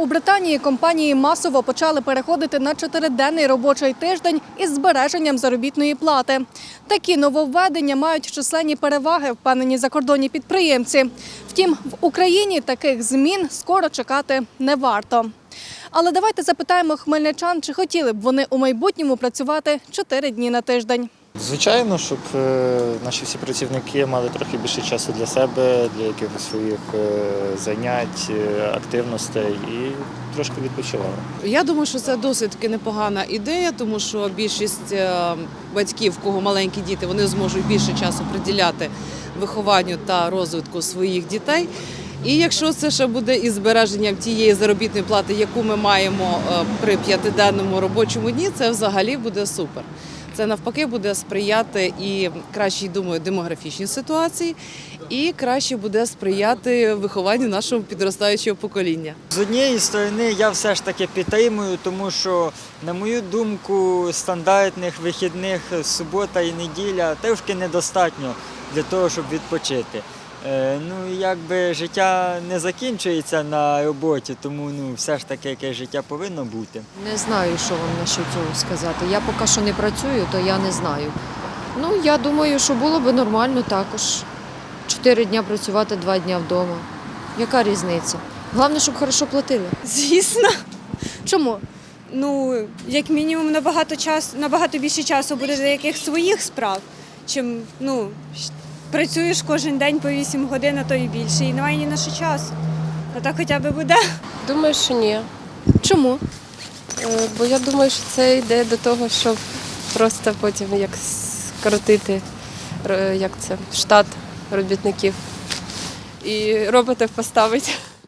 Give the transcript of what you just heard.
У Британії компанії масово почали переходити на чотириденний робочий тиждень із збереженням заробітної плати. Такі нововведення мають численні переваги, впевнені закордонні підприємці. Втім, в Україні таких змін скоро чекати не варто. Але давайте запитаємо хмельничан, чи хотіли б вони у майбутньому працювати чотири дні на тиждень. Звичайно, щоб е, наші всі працівники мали трохи більше часу для себе, для якихось своїх е, занять, е, активностей і трошки відпочивали. Я думаю, що це досить таки непогана ідея, тому що більшість батьків, кого маленькі діти, вони зможуть більше часу приділяти вихованню та розвитку своїх дітей. І якщо це ще буде із збереженням тієї заробітної плати, яку ми маємо при п'ятиденному робочому дні, це взагалі буде супер. Це навпаки буде сприяти і кращій, думаю, демографічній ситуації, і краще буде сприяти вихованню нашого підростаючого покоління. З однієї сторони, я все ж таки підтримую, тому що, на мою думку, стандартних вихідних субота і неділя трошки недостатньо для того, щоб відпочити. Е, Ну, якби життя не закінчується на роботі, тому ну, все ж таки якесь життя повинно бути. Не знаю, що вам насчет цього сказати. Я поки що не працюю, то я не знаю. Ну, я думаю, що було б нормально також. Чотири дня працювати, два дня вдома. Яка різниця? Головне, щоб хорошо платили. Звісно. Чому? Ну, як мінімум, набагато час, набагато більше часу буде для яких своїх справ, чим ну, працюєш кожен день по 8 годин, а то і більше, і немає ні на що часу. А так хоча б буде. Думаю, що ні. Чому? Е, Бо я думаю, що це йде до того, щоб просто потім як скоротити як це, штат робітників і роботів поставити.